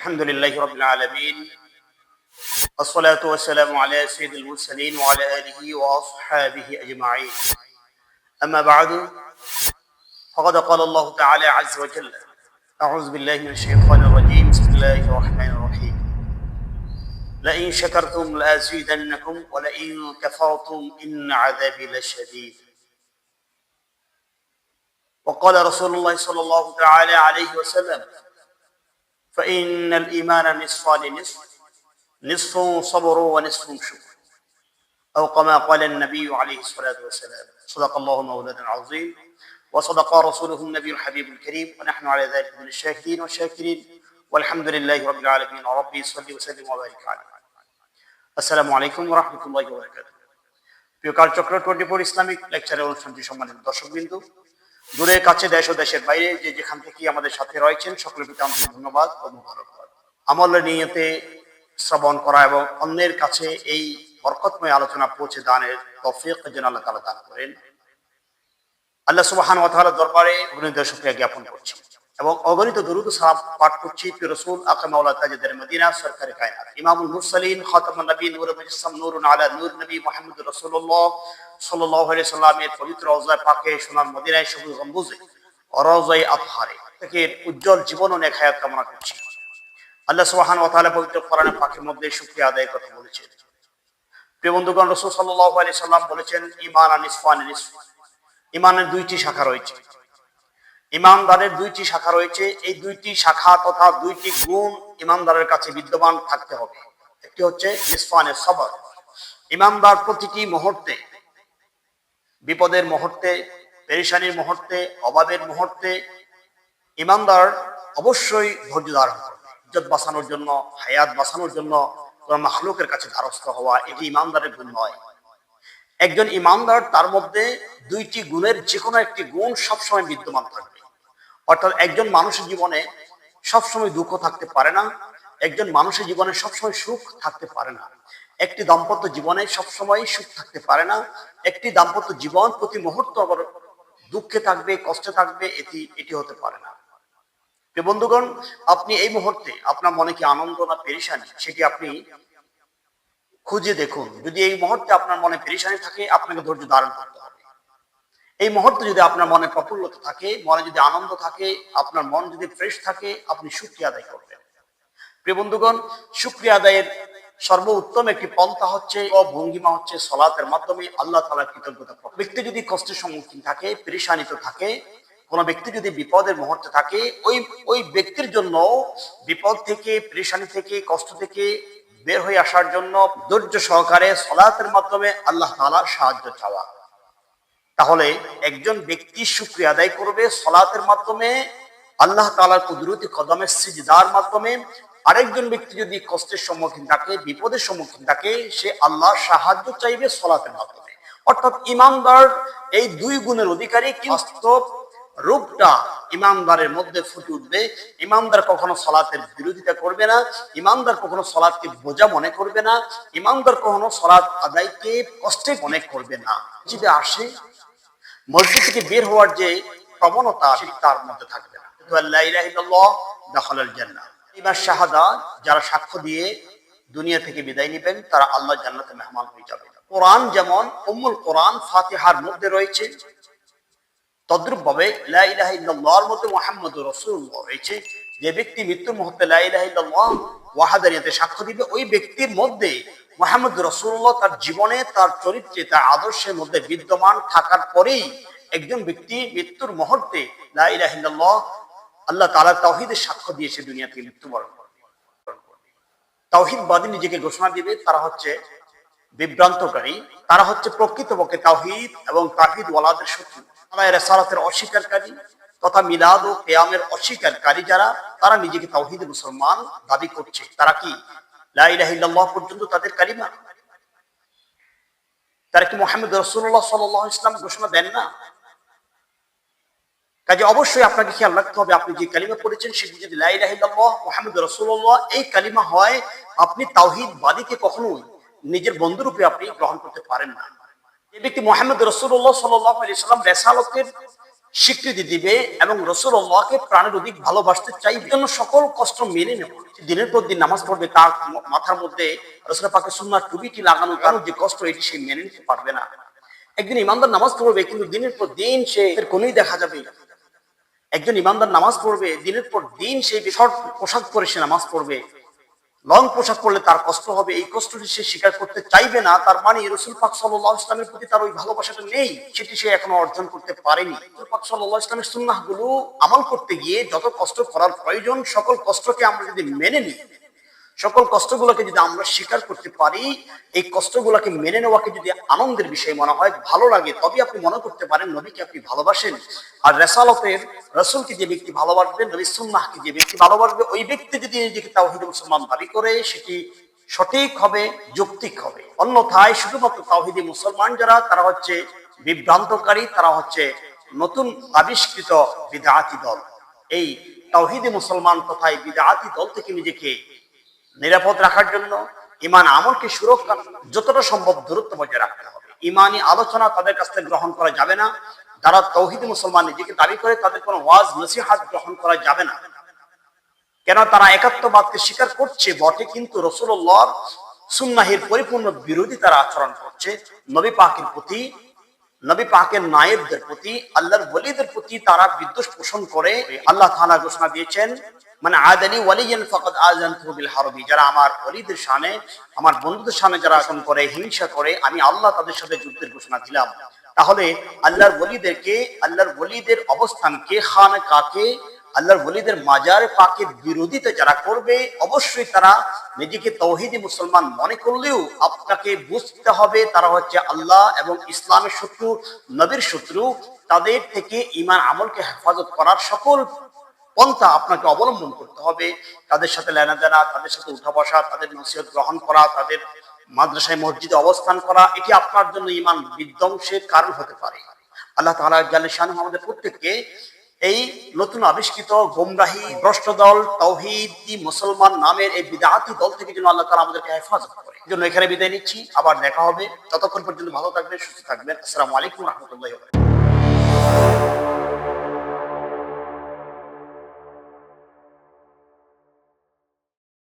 الحمد لله رب العالمين الصلاة والسلام على سيد المرسلين وعلى آله وأصحابه أجمعين. أما بعد فقد قال الله تعالى عز وجل أعوذ بالله من الشيطان الرجيم بسم الله الرحمن الرحيم. لئن شكرتم لأزيدنكم ولئن كفرتم إن عذابي لشديد. وقال رسول الله صلى الله تعالى عليه وسلم فإن الإيمان نصفان نصف نصف صبر ونصف شكر أو كما قال النبي عليه الصلاة والسلام صدق الله مولانا العظيم وصدق رسوله النبي الحبيب الكريم ونحن على ذلك من الشاكرين والشاكرين والحمد لله رب العالمين ربي صل وسلم وبارك عليه আসসালামু আলাইকুম রহমতুল্লাহ বরকাত প্রিয় কালচক্র টোয়েন্টি ফোর ইসলামিক লেকচারের অনুষ্ঠানটি সম্মানিত দর্শকবিন্দু দূরে, কাছে, দেশ ও দেশের বাইরে যে যেখান থেকে আমাদের সাথে রয়েছেন, সকলের প্রতি আন্তরিক ধন্যবাদ ও মুবারকবাদ। আমল নিয়তে শ্রবণ করা এবং অন্যের কাছে এই বরকতময় আলোচনা পৌঁছে দানের তৌফিক যেন আল্লাহ তালা দান করেন। আল্লাহ সুবাহান ওয়াতালা দরবারে অভিনয় শুকরিয়া জ্ঞাপন করছি। এবং অগণিত দুরুদ সালাম পাঠ করছি রসুল আকামাউল্লাহ তাজেদের মদিনা সরকারি কায়নাত। ইমামুল মুরসালিন, খাতামুন নবী নূর মুজাসসাম নূরুন আলা নূর নবী মুহাম্মদ রাসূলুল্লাহ সাল্লাল্লাহু আলাইহি সাল্লামের পবিত্র রওজায় পাকে সোনার মদিনায় সবুজ গম্বুজে রওজায়ে আতহারে থেকে উজ্জ্বল জীবন ও নেক হায়াত কামনা করছি। আল্লাহ সুবহানাহু ওয়া তাআলা পবিত্র কোরআনে পাকের মধ্যে শুকরিয়া আদায়ের কথা বলেছেন। প্রিয় বন্ধুগণ, রাসূল সাল্লাল্লাহু আলাইহি সাল্লাম বলেছেন, ঈমান নিসফ ইমানের দুইটি শাখা রয়েছে। ইমানদারের দুইটি শাখা রয়েছে। এই দুইটি শাখা তথা দুইটি গুণ ইমানদারের কাছে বিদ্যমান থাকতে হবে। একটি হচ্ছে ইসফানের সবর। ইমানদার প্রতিটি মুহূর্তে, বিপদের মুহূর্তে, পেরেশানির মুহূর্তে, অভাবের মুহূর্তে ইমানদার অবশ্যই ধৈর্য ধারণ করবে। ইজ্জত বাঁচানোর জন্য, হায়াত বাঁচানোর জন্য কোন মাহলুকের কাছে ধারস্থ হওয়া এটি ইমানদারের গুণ নয়। একজন ইমানদার তার মধ্যে দুইটি গুণের যে কোনো একটি গুণ সবসময় বিদ্যমান থাকবে। অর্থাৎ একজন মানুষের জীবনে সবসময় দুঃখ থাকতে পারে না, একজন মানুষের জীবনে সবসময় সুখ থাকতে পারে না। একটি দাম্পত্য জীবনে সবসময় সুখ থাকতে পারে না, একটি দাম্পত্য জীবন প্রতি মুহূর্ত আবার দুঃখে থাকবে, কষ্টে থাকবে, এটি এটি হতে পারে না। বন্ধুগণ, আপনি এই মুহূর্তে আপনার মনে কি আনন্দ না পেরেশানি, সেটি আপনি খুঁজে দেখুন। যদি এই মুহূর্তে আপনার মনে পেরেশানি থাকে, আপনাকে ধৈর্য ধারণ করতে হবে। এই মুহূর্তে যদি আপনার মনে প্রফুল্লতা থাকে, মনে যদি আনন্দ থাকে, আপনার মন যদি ফ্রেশ থাকে, আপনি সুক্রিয়া আদায় করবেন। প্রিয় বন্ধুগণ সুক্রিয়া আদায়ের সর্বোত্তম একটি পন্থা হচ্ছে ও ভঙ্গিমা হচ্ছে সলাতের মাধ্যমে আল্লাহ তালার কৃতজ্ঞতা ব্যক্তি যদি কষ্টের সম্মুখীন থাকে, পেরেশানিত থাকে, কোনো ব্যক্তি যদি বিপদের মুহূর্তে থাকে, ওই ওই ব্যক্তির জন্য বিপদ থেকে, পেরেশানি থেকে, কষ্ট থেকে বের হয়ে আসার জন্য ধৈর্য সহকারে সলাতের মাধ্যমে আল্লাহ তালার সাহায্য চাওয়া। তাহলে একজন ব্যক্তি শুক্রিয়া আদায় করবে সলাতের মাধ্যমে, আল্লাহ তালার কুদরতি কদমের সিজদার মাধ্যমে। আরেকজন ব্যক্তি যদি কষ্টের সম্মুখীন থাকে, বিপদের সম্মুখীন থাকে, সে আল্লাহ সাহায্য চাইবে সলাতের মাধ্যমে। অর্থাৎ ইমানদার এই দুই গুণের অধিকারী বাস্তব রূপটা ইমানদারের মধ্যে ফুটে উঠবে। ইমানদার কখনো সলাতের বিরোধিতা করবে না, ইমানদার কখনো সলাৎকে বোঝা মনে করবে না, ইমানদার কখনো সলাৎ আদায়কে কষ্টে মনে করবে না। যদি আসে মসজিদ থেকে বের হওয়ার যে প্রবণতা তার মধ্যে থাকবে যারা সাক্ষ্য দিয়ে দুনিয়া থেকে বিদায় নেবেন, তারা আল্লাহ জান্নাতে মেহমান হয়ে যাবে। কোরআন যেমন উম্মুল কোরআন, ফাতিহার মধ্যে রয়েছে তদ্রুপ ভাবে লা মধ্যে মুহাম্মদুর রাসূলুল্লাহ রয়েছে। যে ব্যক্তি মৃত্যুর মুহূর্তে লা ইলাহা ইল্লাল্লাহ ওয়াহাদানিয়াতে সাক্ষ্য দিবে, ওই ব্যক্তির মধ্যে মোহাম্মদ রসুল্লাহ তার জীবনে, তার চরিত্রে, তার আদর্শের মধ্যে বিদ্যমান থাকার পরেই একজন ব্যক্তি মৃত্যুর মুহূর্তে আল্লাহ তাআলা তাওহীদের সাক্ষ্য দিয়েছে দুনিয়া থেকে মৃত্যুবরণ করবে তাওহীদবাদী নিজেকে ঘোষণা দিবে, তারা হচ্ছে বিভ্রান্তকারী, তারা হচ্ছে প্রকৃতপক্ষে তাওহীদ এবং তাহিদ ওয়ালাদের শত্রু। তারা রেসালাতের অস্বীকারী তথা মিলাদ ও কেয়ামের অস্বীকারী। যারা তারা নিজেকে তাওহীদ মুসলমান দাবি করছে। তারা কি লা পর্যন্ত তাদের কালিমা। তারা কি মোহাম্মদ রসুল্লাহ সাল্লাহ ইসলাম ঘোষণা দেন না? কাজে অবশ্যই আপনাকে খেয়াল রাখতে হবে, আপনি যে কালিমা পড়েছেন সেটি যদি লা ইলাহা ইল্লাল্লাহ, মোহাম্মদ রসুল্লাহ এই কালিমা হয় আপনি তাওহীদ বাদীকে কখনোই নিজের বন্ধুরূপে আপনি গ্রহণ করতে পারেন না। যে ব্যক্তি মোহাম্মদ রসুল্লাহ সাল্লাহ আলি সাল্লাম রেসালতের স্বীকৃতি দিবে এবং রসুল্লাহকে প্রাণের অধিক ভালোবাসতে চাইবে জন্য সকল কষ্ট মেনে নেব। দিনের পর দিন নামাজ পড়বে, তার মাথার মধ্যে রসুল পাকে সুন্নার টুবিটি লাগানো কারণ যে কষ্ট, এটি সে মেনে নিতে পারবে না। একদিন ইমানদার নামাজ পড়বে, কিন্তু দিনের পর দিন সে এর কোনই দেখা যাবে। একজন ইমানদার নামাজ পড়বে, দিনের পর দিন সেই শর্ট পোশাক পরে সে নামাজ পড়বে। লং পোশাক পরলে তার কষ্ট হবে। এই কষ্টটি সে স্বীকার করতে চাইবে না। তার মানে রসুল পাক সাল্লাহ ইসলামের প্রতি তার ওই ভালোবাসাটা নেই। সেটি সে এখনও অর্জন করতে পারেনি। রসুল পাক সাল্লাহ ইসলামের সুন্নাহগুলো আমল করতে গিয়ে যত কষ্ট করার প্রয়োজন, সকল কষ্টকে আমরা যদি মেনে নিই সকল কষ্টগুলোকে যদি আমরা স্বীকার করতে পারি, এই কষ্টগুলোকে মেনে নেওয়াকে যদি আনন্দের বিষয় মনে হয়, ভালো লাগে তবে আপনি মনে করতে পারেন নবীকে আপনি ভালোবাসেন। আর রেসালতের রসুলকে যে ব্যক্তি ভালোবাসবে নবী সুন্নাহকে যে ব্যক্তি ভালোবাসবে, ওই ব্যক্তি যদি নিজেকে তাওহিদ মুসলমান দাবি করে, সেটি সঠিক হবে, যৌক্তিক হবে। অন্যথায় শুধুমাত্র তাওহিদি মুসলমান যারা, তারা হচ্ছে বিভ্রান্তকারী, তারা হচ্ছে নতুন আবিষ্কৃত বিদাতি দল। এই তাওহিদি মুসলমান তথা এই বিদাতি দল থেকে নিজেকে নিরাপদ রাখার জন্য ইমান আমলকে সুরক্ষা যতটা সম্ভব দূরত্ব বজায় রাখতে হবে। ইমানি আলোচনা তাদের কাছ থেকে গ্রহণ করা যাবে না। যারা তৌহিদ মুসলমান নিজেকে দাবি করে, তাদের কোনো ওয়াজ, নসিহাত গ্রহণ করা যাবে না। কেন তারা একাত্মবাদকে স্বীকার করছে? বটে কিন্তু রসুল্লাহ সুন্নাহির পরিপূর্ণ বিরোধী তারা আচরণ করছে। নবী পাকের প্রতি, নবী পাকের নায়েবদের প্রতি, আল্লাহর বলিদের প্রতি তারা বিদ্বেষ পোষণ করে। আল্লাহ তাআলা ঘোষণা দিয়েছেন মানে আদানি ওয়ালিয়ান ফাকাদ আযানতু বিল হারবি, যারা আমার ওলিদের শানে, আমার বন্ধুদের শানে যারা আসন করে, হিংসা করে, আমি আল্লাহ তাদের সাথে যুদ্ধের ঘোষণা দিলাম। তাহলে আল্লাহর ওলিদেরকে, আল্লাহর ওলিদের অবস্থানকে, খান কাকে, আল্লাহর ওলিদের মাজার পাকের বিরোধিতা যারা করবে, অবশ্যই তারা নিজেকে তৌহিদি মুসলমান মনে করলেও আপনাকে বুঝতে হবে তারা হচ্ছে আল্লাহ এবং ইসলামের শত্রু, নবীর শত্রু। তাদের থেকে ইমান আমলকে হেফাজত করার সকল পন্থা আপনাকে অবলম্বন করতে হবে। তাদের সাথে লেনা দেনা, তাদের সাথে উঠা বসা, তাদের নসিহত গ্রহণ করা, তাদের মাদ্রাসায় মসজিদে অবস্থান করা, এটি আপনার জন্য ইমান বিধ্বংসের কারণ হতে পারে। আল্লাহ তাআলা জাল্লে শানু আমাদের প্রত্যেককে এই নতুন আবিষ্কৃত গোমরাহী ভ্রষ্ট দল তৌহিদি মুসলমান নামের এই বিদাতি দল থেকে যেন আল্লাহ তালা আমাদেরকে হেফাজত করে। জন্য এখানে বিদায় নিচ্ছি। আবার দেখা হবে। ততক্ষণ পর্যন্ত ভালো থাকবেন, সুস্থ থাকবেন। আসসালামু আলাইকুম রহমতুল্লাহ